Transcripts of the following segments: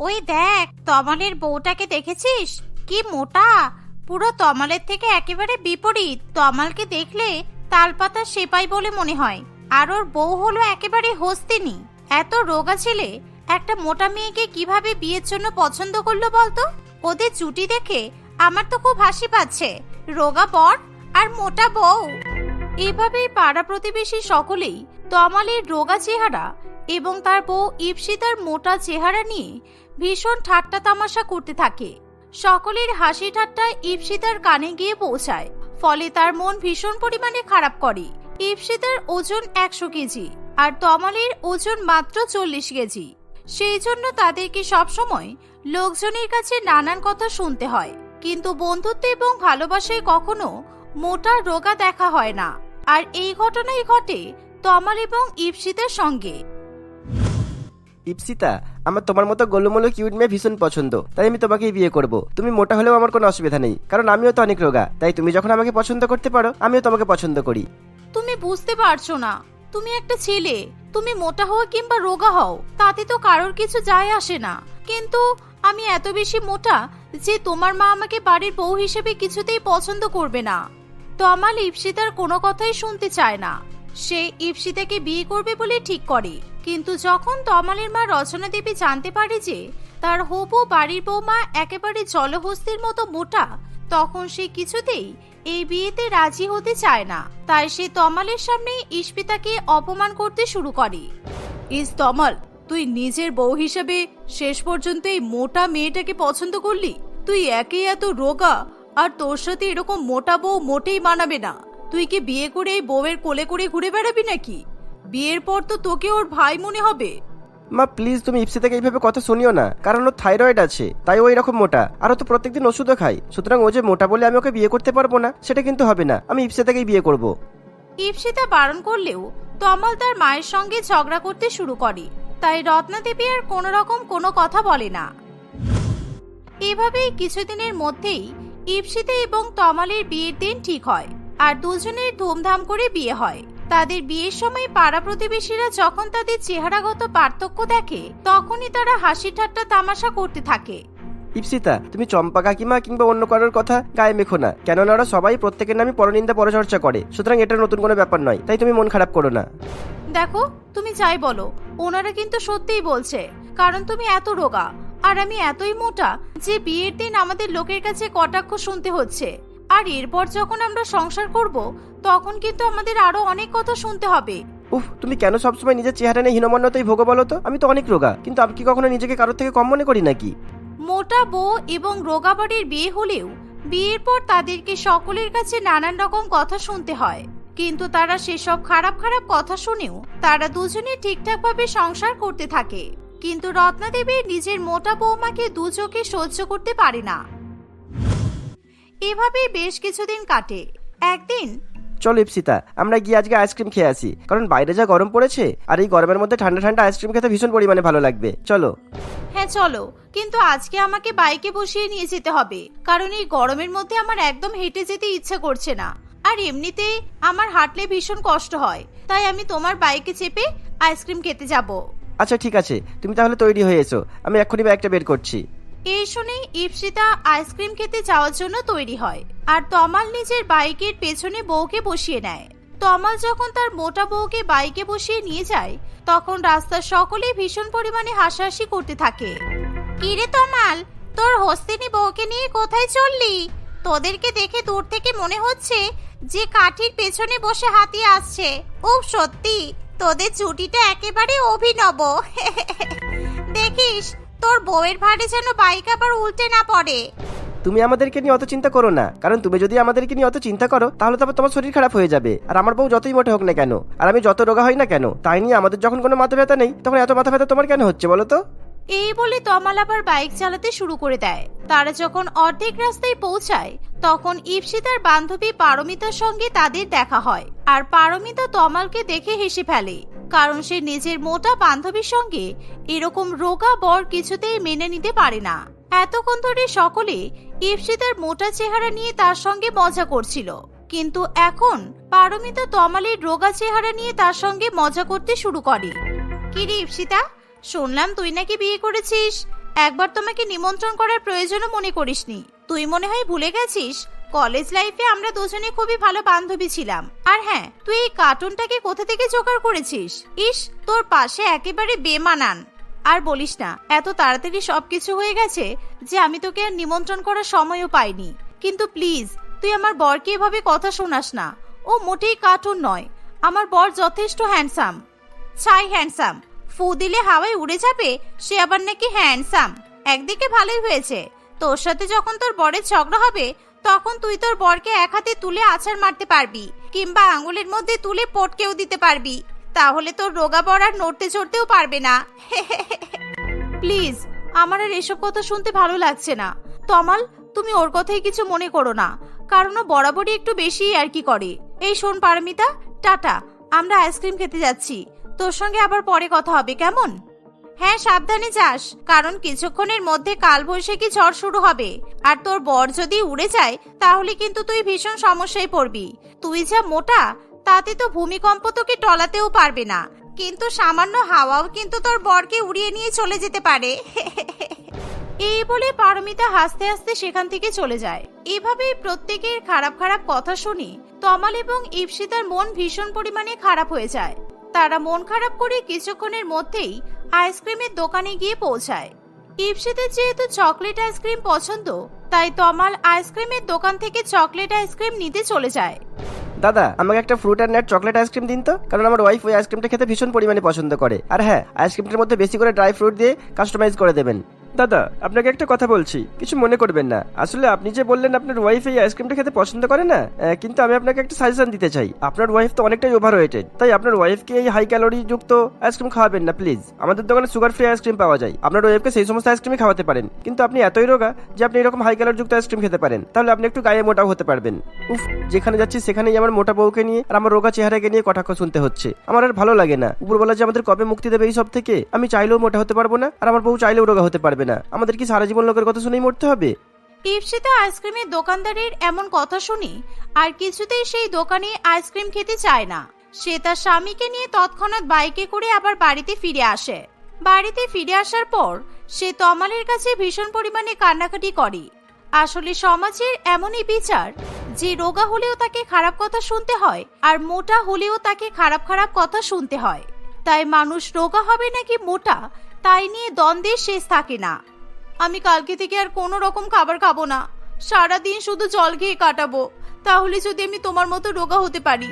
ওই দেখ, তমালের বউটাকে দেখেছিস? কি মোটা! পুরো তমালের থেকে একেবারে বিপরীত। তমালকে দেখলে তালপাতা সেপাই বলে মনে হয়। আর ওর বউ হলো একেবারে হস্তিনী। এত রোগা ছেলে, একটা মোটা মেয়েকে কীভাবে বিয়ের জন্য পছন্দ করল বলতো? ওদের চুটি দেখে আমার তো খুব হাসি পাচ্ছে। রোগা বর আর মোটা বউ। এভাবেই পাড়া প্রতিবেশী সকলেই তমালের রোগা চেহারা এবং তার বউ ইপসিতার মোটা চেহারা নিয়ে ভীষণ ঠাট্টা তামাশা করতে থাকে। সকলের হাসি ঠাট্টা ইপসিতার কানে গিয়ে পৌঁছায়, ফলে তার মন ভীষণ পরিমাণে খারাপ করে। ইপসিতার ওজন একশো কেজি আর তমালের ওজন মাত্র চল্লিশ কেজি। সেই জন্য তাদেরকে সবসময় লোকজনের কাছে নানান কথা শুনতে হয়, কিন্তু বন্ধুত্ব এবং ভালোবাসায় কখনো মোটা রোগা দেখা হয় না। আর এই ঘটনাই ঘটে তমাল এবং ইপসিতের সঙ্গে। ইপসিতা আমার তোমার মতো গোলুমোলো কিউট মেয়ে ভীষণ পছন্দ, তাই আমি তোমাকেই বিয়ে করব। তুমি মোটা হলেও আমার কোনো অসুবিধা নেই, কারণ আমিও তো অনেক রোগা, তাই তুমি যখন আমাকে পছন্দ করতে পারো, আমিও তোমাকে পছন্দ করি। তুমি বুঝতে পারছ না। তুমি একটা ছেলে, তুমি মোটা হও কিংবা রোগা হও, তাতে তো কারোর কিছু যায় আসে না। কিন্তু আমি এত বেশি মোটা যে তোমার মা আমাকে বাড়ির বউ হিসেবে কিছুতেই পছন্দ করবে না। তো তমাল ইপসিতার কোনো কথাই শুনতে চায় না। সে ইপসিতাকে বিয়ে করবে বলে ঠিক করে। কিন্তু যখন তমালের মা রচনা দেবী জানতে পারে যে তার হবু বাড়ির বৌমা একেবারে জলহস্তির মতো মোটা, তখন সে কিছুতেই এই বিয়েতে রাজি হতে চায় না। তাই সে তমালের সামনে ইস্পিতাকে অপমান করতে শুরু করে। ইস তমাল, তুই নিজের বউ হিসেবে শেষ পর্যন্ত এই মোটা মেয়েটাকে পছন্দ করলি? তুই একেই এত রোগা, আর তোর সাথে এরকম মোটা বউ মোটেই মানাবে না। তুই কি বিয়ে করে এই বউয়ের কোলে করে ঘুরে বেড়াবি নাকি? বিয়ের পর তো তোকে ওর ভাই মনে হবে। মা প্লিজ তুমি ইপসিতাকে এইভাবে কথা শুনিও না। কারণ ওর থাইরয়েড আছে তাই ও এরকম মোটা। আর ও তো প্রত্যেকদিন ওষুধও খায়। সুতরাং ও যে মোটা বলে আমি ওকে বিয়ে করতে পারব না সেটা কিন্তু হবে না। আমি ইপসিতাকেই বিয়ে করব। ইপসিতা বারণ করলেও তমাল তার মায়ের সঙ্গে ঝগড়া করতে শুরু করে। তাই রত্না দেবী আর কোনো রকম কোনো কথা বলে না। এভাবেই কিছুদিনের মধ্যেই ইপসিতে এবং তমালের বিয়ের দিন ঠিক হয়। আর দুজনের ধুমধাম করে বিয়ে হয়। তাদের বিয়ের সময় পাড়া প্রতিবেশীরা যখন তাদের চেহারাগত পার্থক্য দেখে তখনই তারা হাসি ঠাট্টা তামাশা করতে থাকে। ইপসিতা তুমি চম্পা কাকিমা কিংবা অন্য কারোর কথা গায়ে মেখো না কেননা ওরা সবাই প্রত্যেকের নামে পরনিন্দা পরচর্চা করে সুতরাং এটা নতুন কোনো ব্যাপার নয় তাই তুমি মন খারাপ করো না। দেখো তুমি যাই বলো ওনারা কিন্তু সত্যিই বলছে কারণ তুমি এত রোগা আর আমি এতই মোটা যে বিয়ের দিন আমাদের লোকের কাছে কটাক্ষ শুনতে হচ্ছে। আর এরপর যখন আমরা সংসার করব তখন কিন্তু আমাদের আরও অনেক কথা শুনতে হবে। উফ তুমি কেন সবসময় নিজের চেহারা নিয়ে হীনমন্যতাই ভোগো বলো তো? আমি তো অনেক রোগা। কিন্তু আমি কি কখনো নিজেকে কারোর থেকে কম মনে করি নাকি? মোটা বউ এবং রোগা বাড়ির বিয়ে হলেও বিয়ের পর তাদেরকে সকলের কাছে নানান রকম কথা শুনতে হয়। কিন্তু তারা সেসব খারাপ খারাপ কথা শুনেও তারা দুজনে ঠিকঠাকভাবে সংসার করতে থাকে। কিন্তু রত্নাদেবী নিজের মোটা বৌমাকে দু চোখে সহ্য করতে পারে না। এভাবেই বেশ কিছুদিন কাটে। একদিন চলো ইপসিতা আমরা গিয়ে আজকে আইসক্রিম খেয়ে আসি। কারণ বাইরে যা গরম পড়েছে আর এই গরমের মধ্যে ঠান্ডা ঠান্ডা আইসক্রিম খেতে ভীষণ পরিমাণে ভালো লাগবে। চলো। হ্যাঁ চলো। কিন্তু আজকে আমাকে বাইকে বসিয়ে নিয়ে যেতে হবে। কারণ এই গরমের মধ্যে আমার একদম হেঁটে যেতে ইচ্ছা করছে না। আর এমনিতে আমার হাঁটলে ভীষণ কষ্ট হয়। তাই আমি তোমার বাইকে চেপে আইসক্রিম খেতে যাব। আচ্ছা ঠিক আছে। তুমি তাহলে তৈরি হয়ে এসো। আমি এক্ষুনি ব্যাগটা বের করছি। এই শুনেই ইপসিতা আইসক্রিম খেতে যাওয়ার জন্য তৈরি হয় আর তমাল নিজের বাইকের পেছনে বউকে বসিয়ে নেয়। তমাল যখন তার মোটা বউকে বাইকে বসিয়ে নিয়ে যায়, তখন রাস্তার সকলেই ভীষণ পরিমাণে হাসাহাসি করতে থাকে। কিরে তমাল, তোর হস্তিনী বউকে নিয়ে কোথায় চললি? তোদেরকে দেখে দূর থেকে মনে হচ্ছে যে কাঠির পেছনে বসে হাতি আসছে। ও সত্যি, তোদের চুটিটা একেবারে অভিনব। দেখিস তোর বউয়ের ভারে যেন বাইক আবার উল্টে না পড়ে। তুমি আমাদেরকে নিয়ে অত চিন্তা করো না। কারণ তুমি যদি আমাদেরকে নিয়ে অত চিন্তা করো তাহলে তো আবার তোমার শরীর খারাপ হয়ে যাবে। আর আমার বউ যতই মোটে হোক না কেন আর আমি যত রোগা হই না কেন তাই নিয়ে আমাদের যখন কোনো মাথা ব্যথা নেই তখন এত মাথা ব্যথা তোমার কেন হচ্ছে বলো তো? এই বলে তমাল আবার বাইক চালাতে শুরু করে দেয়। তারা যখন অর্ধেক রাস্তায় পৌঁছায় তখন ইপসিতার বান্ধবী পারমিতার সঙ্গে তাদের দেখা হয়। আর পারমিতা তমালকে দেখে হেসে ফেলে। কারণ সে নিজের মোটা বান্ধবীর সঙ্গে এরকম রোগা বর কিছুতেই মেনে নিতে পারে না। এতক্ষণ ধরে সকলে ইপসিতার মোটা চেহারা নিয়ে তার সঙ্গে মজা করছিল। কিন্তু এখন পারমিতা তমালের রোগা চেহারা নিয়ে তার সঙ্গে মজা করতে শুরু করে। কিরে ইপসিতা, শুনলাম তুই নাকি বিয়ে করেছিস। একবার তোমাকে নিমন্ত্রণ করার প্রয়োজনও মনে করিসনি। তুই মনে হয় ভুলে গেছিস কলেজ লাইফে আমরা দুজনে খুবই ভালো বান্ধবী ছিলাম। আর হ্যাঁ তুই এই কার্টুনটাকে কোথা থেকে জোগাড় করেছিস? ইস, তোর পাশে একেবারে বেমানান। আর বলিস না, এত তাড়াতাড়ি সবকিছু হয়ে গেছে যে আমি তোকে আর নিমন্ত্রণ করার সময়ও পাইনি। কিন্তু প্লিজ, তুই আমার বরকে এভাবে কথা শোনাস না। ও মোটেই কার্টুন নয়, আমার বর যথেষ্ট হ্যান্ডসাম। ছাই হ্যান্ডসাম, ফু দিলে হাওয়ায় উড়ে যাবে, সে আবার নাকি হ্যান্ডসাম। একদিকে ভালোই হয়েছে, তোর সাথে যখন তোর বরের ঝগড়া হবে তখন তুই তোর বরকে এক হাতে তুলে আছাড় মারতে পারবি, কিংবা আঙুলের মধ্যে তুলে পটকেও দিতে পারবি। তাহলে তোর রোগা বর আর নড়তে চড়তেও পারবে না। প্লিজ, আমার আর এসব কথা শুনতে ভালো লাগছে না। তমাল, তুমি ওর কথাই কিছু মনে করো না, কারণ ও বরাবরই একটু বেশি আর কি করে। এই শোন পারমিতা, টাটা, আমরা আইসক্রিম খেতে যাচ্ছি। তোর সঙ্গে আবার পরে কথা হবে, কেমন? হ্যাঁ সাবধানে যাস, কারণ কিছুক্ষণের মধ্যে কাল বৈশাখী ঝড় শুরু হবে। আর তোর বর যদি উড়ে যায়, তাহলে কিন্তু তুই ভীষণ সমস্যায় পড়বি। তুই যা মোটা, তাতে তো ভূমিকম্প তোকে টলাতেও পারবে না। কিন্তু সামান্য হাওয়াও কিন্তু তোর বরকে উড়িয়ে নিয়ে চলে যেতে পারে। এই বলে পারমিতা হাসতে হাসতে সেখান থেকে চলে যায়। এভাবেই প্রত্যেকের খারাপ খারাপ কথা শুনি তমাল এবং ইপসিতার মন ভীষণ পরিমাণে খারাপ হয়ে যায়। তারা মন খারাপ করে কিছুক্ষণের মধ্যেই আইসক্রিমের দোকানে গিয়ে পৌঁছায়। ইপসিতে যেহেতু চকলেট আইসক্রিম পছন্দ, তাই তমাল আইসক্রিমের দোকান থেকে চকলেট আইসক্রিম নিতে চলে যায়। দাদা, আমাকে একটা fruit and nut chocolate ice cream দিন তো? কারণ আমার ওয়াইফ ওই আইসক্রিমটা খেতে ভীষণ পরিমাণে পছন্দ করে। আর হ্যাঁ আইসক্রিমটার মধ্যে বেশি করে ড্রাই ফ্রুট দিয়ে কাস্টমাইজ করে দেবেন। দাদা, আপনাকে একটা কথা বলছি। কিছু মনে করবেন না। আসলে আপনি যে বললেন আপনার ওয়াইফ এই আইসক্রিমটা খেতে পছন্দ করে না কিন্তু আমি আপনাকে একটা সাজেশন দিতে চাই। আপনার ওয়াইফ তো অনেকটাই ওভার ওয়েটেড তাই আপনার ওয়াইফকে এই হাই ক্যালোরি যুক্ত আইসক্রিম খাওয়াবেন না প্লিজ আমাদের দোকানে সুগার ফ্রি আইসক্রিম পাওয়া যায়। আপনার ওয়াইফকে সেই সমস্ত আইসক্রিমই খাওয়াতে পারেন। কিন্তু আপনি এতই রোগা যে আপনি এরকম হাই ক্যালোরি যুক্ত আইসক্রিম খেতে পারেন। তাহলে আপনি একটু গায়ে মোটাও হতে পারবেন। উফ, যেখানে যাচ্ছি সেখানেই আমার মোটা বউকে নিয়ে আর আমার রোগা চেহারাকে নিয়ে কটাক্ষ শুনতে হচ্ছে। আমার আর ভালো লাগে না। উপরবেলা যে আমাদের কবে মুক্তি দেবে এই সব থেকে, আমি চাইলেও মোটা হতে পারব না, আর আমার বউ চাইলেও রোগা হতে পারবে না। আমাদের কি সারা জীবন লোকের কথা শুনেই মরতে হবে? ইপসিতা আইসক্রিমের দোকানদারের এমন কথা শুনি, আর কিছুতেই সেই দোকানে আইসক্রিম খেতে চায় না। সে তার স্বামীকে নিয়ে তৎক্ষণাৎ বাইকে করে আবার বাড়িতে ফিরে আসে। বাড়িতে ফিরে আসার পর, সে তমালের কাছে ভীষণ পরিমাণে কান্নাকাটি করে। আসলে সমাজের এমনই বিচার, যে রোগা হলেও তাকে খারাপ কথা শুনতে হয়, আর মোটা হলেও তাকে খারাপ খারাপ কথা শুনতে হয়। তাই মানুষ রোগা হবে নাকি মোটা তাই নিয়ে দ্বন্দ্বের শেষ থাকে না। আমি কালকে থেকে আর কোনো রকম খাবার খাব না। সারা দিন শুধু জল খেয়ে কাটাবো। তাহলে যদি আমি তোমার মতো রোগা হতে পারি।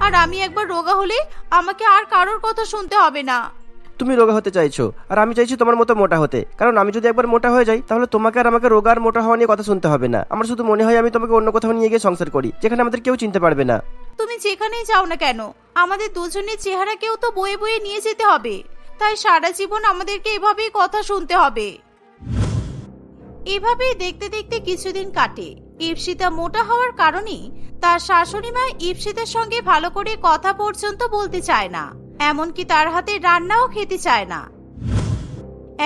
আর আমি একবার রোগা হলে আমাকে আর কারোর কথা শুনতে হবে না। তুমি রোগা হতে চাইছো। আর আমি চাইছি তোমার মতো মোটা হতে। কারণ আমি যদি একবার মোটা হয়ে যাই তাহলে তোমাকে আর আমাকে রোগা আর মোটা হওয়া নিয়ে কথা শুনতে হবে না। আমার শুধু মনে হয় আমি তোমাকে অন্য কোথাও নিয়ে গিয়ে সংসার করি যেখানে আমাদের কেউ চিনতে পারবে না। তুমি যেখানেই যাও না কেন আমাদের দুজনের চেহারা কেউ তো বয়ে বয়ে নিয়ে যেতে হবে। তাই সারা জীবন আমাদেরকে এভাবেই কথা শুনতে হবে। এভাবেই দেখতে দেখতে কিছুদিন কাটে। ইপসিতা মোটা হওয়ার কারণে তার শাশুড়ি মা ইপসিতার সঙ্গে ভালো করে কথা পর্যন্ত বলতে চায় না, এমনকি তার হাতে রান্নাও খেতে চায় না।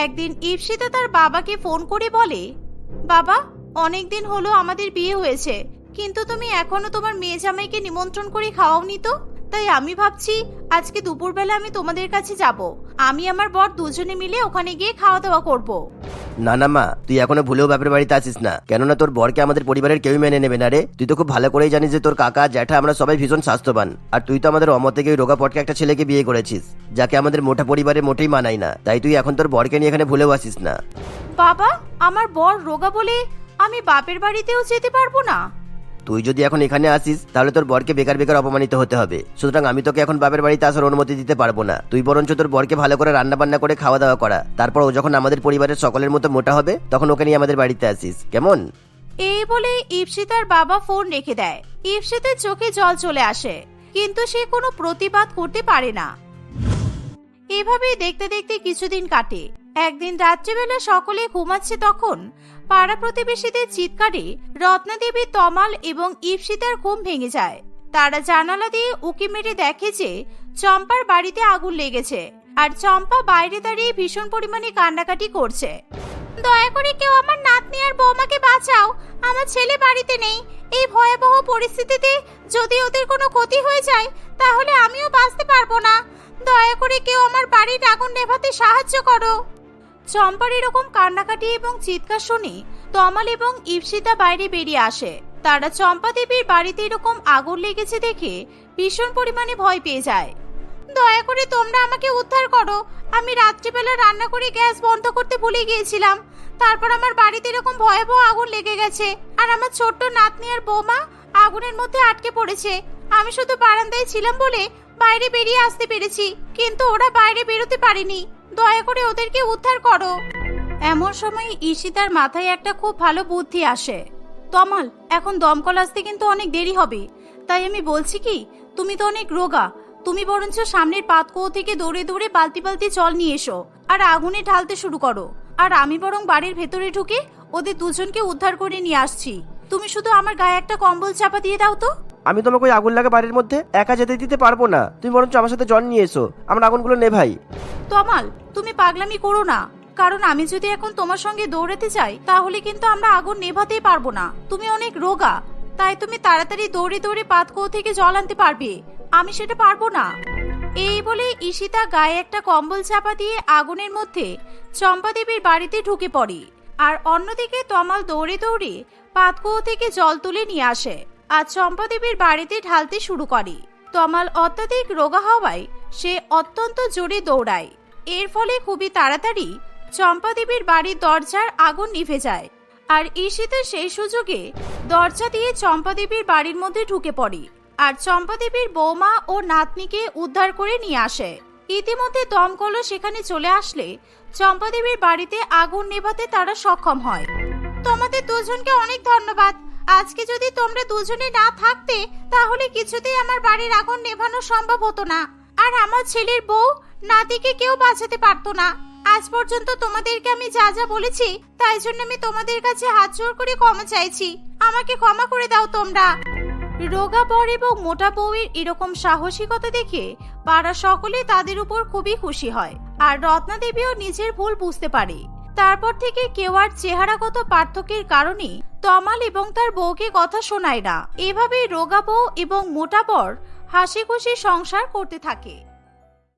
একদিন ইপসিতা তার বাবাকে ফোন করে বলে, বাবা, অনেকদিন হলো আমাদের বিয়ে হয়েছে, কিন্তু তুমি এখনও তোমার মেয়ে জামাইকে নিমন্ত্রণ করে খাওয়াওনি তো? তাই আমি ভাবছি আজকে দুপুরবেলা আমি তোমাদের কাছে যাব। আমি আমার বর দুজনে মিলে ওখানে গিয়ে খাওয়া দাওয়া করব। না না মা তুই এখনও ভুলেও বাপের বাড়িতে আসিস না। কেননা তোর বরকে আমাদের পরিবারের কেউই মেনে নেবে না রে। তুই তো খুব ভালো করেই জানিস যে তোর কাকা জ্যাঠা আমরা সবাই ভীষণ স্বাস্থ্যবান। আর তুই তো আমাদের অমর থেকে রোগা পটকে একটা ছেলেকে বিয়ে করেছিস যাকে আমাদের মোটা পরিবারে মোটেই মানাই না। তাই তুই এখন তোর বরকে নিয়ে এখানে ভুলেও আসিস না। বাবা আমার বর রোগা বলে আমি বাপের বাড়িতেও যেতে পারব না? তুই যদি এখন এখানে আসিস, তাহলে তোর বরকে বেকার বেকার অপমানিত হতে হবে। সুতরাং আমি তোকে এখন বাপের বাড়িতে আসার অনুমতি দিতে পারব না। তুই বরঞ্চ তোর বরকে ভালো করে রান্না বান্না করে খাওয়া দাওয়া করা। তারপর ও যখন আমাদের পরিবারের সকলের মতো মোটা হবে, তখন ওকে নিয়ে আমাদের বাড়িতে আসিস। কেমন? এই বলে ইপসিতার বাবা ফোন রেখে দেয়। ইপসিতের চোখে জল চলে আসে, কিন্তু সে কোনো প্রতিবাদ করতে পারে না। এভাবেই দেখতে দেখতে কিছুদিন কাটে। একদিন রাত্রিবেলা সকলে ঘুমাচ্ছে তখন পাড়া প্রতিবেশীদের চিৎকারে রত্নাদেবী তমাল এবং ইপসিতার ঘুম ভেঙে যায়। তারা জানালা দিয়ে উকি মেরে দেখে যে চম্পার বাড়িতে আগুন লেগেছে আর চম্পা বাইরে দাঁড়িয়ে ভীষণ পরিমাণে কান্নাকাটি করছে। দয়া করে কেউ আমার নাতনি আর বৌমাকে বাঁচাও, আমার ছেলে বাড়িতে নেই। এই ভয়াবহ পরিস্থিতিতে যদি ওদের কোনো ক্ষতি হয়ে যায়, তাহলে আমিও বাঁচতে পারব না। দয়া করে কেউ আমার বাড়ির আগুন নেভাতে সাহায্য করো। চম্পার এরকম কান্নাকাটি এবং চিৎকার শুনে তমাল এবং ইপসিতা বাইরে বেরিয়ে আসে। তারা চম্পা দেবীর বাড়িতে এরকম আগুন লেগেছে দেখে ভীষণ পরিমাণে ভয় পেয়ে যায়। দয়া করে তোমরা আমাকে উদ্ধার করো। আমি রাত্রিবেলা রান্না করে গ্যাস বন্ধ করতে ভুলে গিয়েছিলাম। তারপর আমার বাড়িতে এরকম ভয়াবহ আগুন লেগে গেছে। আর আমার ছোট্ট নাতনি আর বৌমা আগুনের মধ্যে আটকে পড়েছে। আমি শুধু বারান্দায় ছিলাম বলে বাইরে বেরিয়ে আসতে পেরেছি, কিন্তু ওরা বাইরে বেরোতে পারেনি। দয়া করে ওদেরকে উদ্ধার করো। এমন সময় ঈশিতার মাথায় একটা খুব ভালো বুদ্ধি আসে। তমাল, এখন দমকল আসতে কিন্তু অনেক দেরি হবে। তাই আমি বলছি কি, তুমি তো অনেক রোগা। তুমি বরঞ্চ সামনের পাতকুয়ো থেকে দৌড়ে দৌড়ে বালতি বালতি জল নিয়ে এসো আর আগুনে ঢালতে শুরু করো। আর আমি বরং বাড়ির ভেতরে ঢুকে ওদের দুজনকে উদ্ধার করে নিয়ে আসছি। তুমি শুধু আমার গায়ে একটা কম্বল চাপা দিয়ে দাও তো। আমি তোমাকে ওই আগুন লাগা বাড়ির মধ্যে একা যেতে দিতে পারব না। তুমি বরঞ্চ আমার সাথে জল নিয়ে এসো। আমরা আগুনগুলো নেভাই। তমাল তুমি পাগলামি করো না। কারণ আমি যদি এখন তোমার সঙ্গে দৌড়াতে চাই, তাহলে কিন্তু আমরা আগুন নেভাতেই পারব না। তুমি অনেক রোগা। তাই তুমি তাড়াতাড়ি দৌড়ে দৌড়ে পাতকুয়ো থেকে জল আনতে পারবে। আমি সেটা পারব না। এই বলে ঈশিতা গায়ে একটা কম্বল চাপা দিয়ে আগুনের মধ্যে চম্পা দেবীর বাড়িতে ঢুকে পড়ে। আর অন্যদিকে তমাল দৌড়ে দৌড়ে পাতকুয়ো থেকে জল তুলে নিয়ে আসে আর চম্পা দেবীর বাড়িতে ঢালতে শুরু করে। তমাল অত্যাধিক রোগা হওয়ায় সে অত্যন্ত জোরে দৌড়ায়। এর ফলে খুবই তাড়াতাড়ি চম্পা দেবীর বাড়ির দরজার আগুন নিভে যায়। আর ঈশিতা সেই সুযোগে দরজা দিয়ে চম্পা দেবীর বাড়ির মধ্যে ঢুকে পড়ে আর চম্পা দেবীর বৌমা ও নাতনিকে উদ্ধার করে নিয়ে আসে। ইতিমধ্যে দমকল সেখানে চলে আসলে চম্পা দেবীর বাড়িতে আগুন নেভাতে তারা সক্ষম হয়। তোমাদের দুজনকে অনেক ধন্যবাদ। আজকে যদি তোমরা দুজনে না থাকতে, তাহলে কিছুতেই আমার বাড়ির আগুন নেভানো সম্ভব হতো না। আর আমার ছেলের বউ নাতিকে কেউ বাঁচাতে পারতো না। আজ পর্যন্ত তোমাদেরকে আমি যা যা বলেছি, তাই জন্য আমি তোমাদের কাছে হাত জোর করে ক্ষমা চাইছি। আমাকে ক্ষমা করে দাও তোমরা। রোগা বর এবং মোটা বউয়ের এরকম সাহসিকতা দেখে পাড়া সকলে তাদের উপর খুবই খুশি হয় আর রত্না দেবীও নিজের ভুল বুঝতে পারে। তারপর থেকে কেউ আর চেহারাগত পার্থক্যের কারণে তমাল এবং তার বউকে কথা শোনায় না। এভাবেই রোগা বউ এবং মোটা বর হাসি খুশি সংসার করতে থাকে।